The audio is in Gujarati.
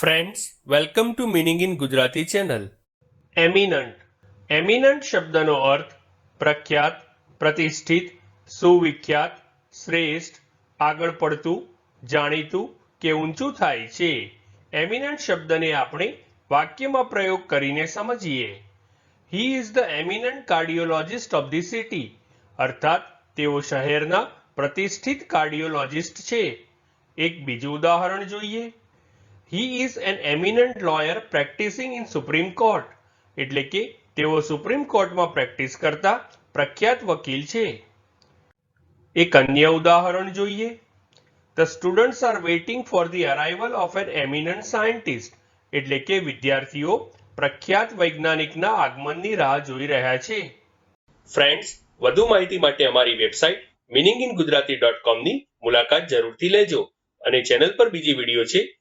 Friends welcome to meaning in Gujarati channel eminent eminent શબ્દનો અર્થ પ્રખ્યાત પ્રતિષ્ઠિત સુવિખ્યાત શ્રેષ્ઠ આગળ પડતું જાણીતું કે ઊંચું થાય છે એમિનન્ટ શબ્દને આપણે વાક્યમાં પ્રયોગ કરીને સમજીએ he is the eminent cardiologist of the city અર્થાત તેઓ શહેરના પ્રતિષ્ઠિત કાર્ડિયોલોજિસ્ટ છે એક બીજું ઉદાહરણ જોઈએ he is an eminent lawyer practising in supreme court એટલે કે તેઓ સુપ્રીમ કોર્ટમાં પ્રેક્ટિસ કરતા પ્રખ્યાત વકીલ છે. એક અન્ય ઉદાહરણ જોઈએ. The students are waiting for the arrival of an eminent scientist એટલે કે વિદ્યાર્થીઓ પ્રખ્યાત વૈજ્ઞાનિકના આગમનની રાહ જોઈ રહ્યા છે. ફ્રેન્ડ્સ વધુ માહિતી માટે અમારી website meaning in Gujarati dot કોમની મુલાકાત જરૂરથી લેજો અને ચેનલ પર બીજી વીડિયો છે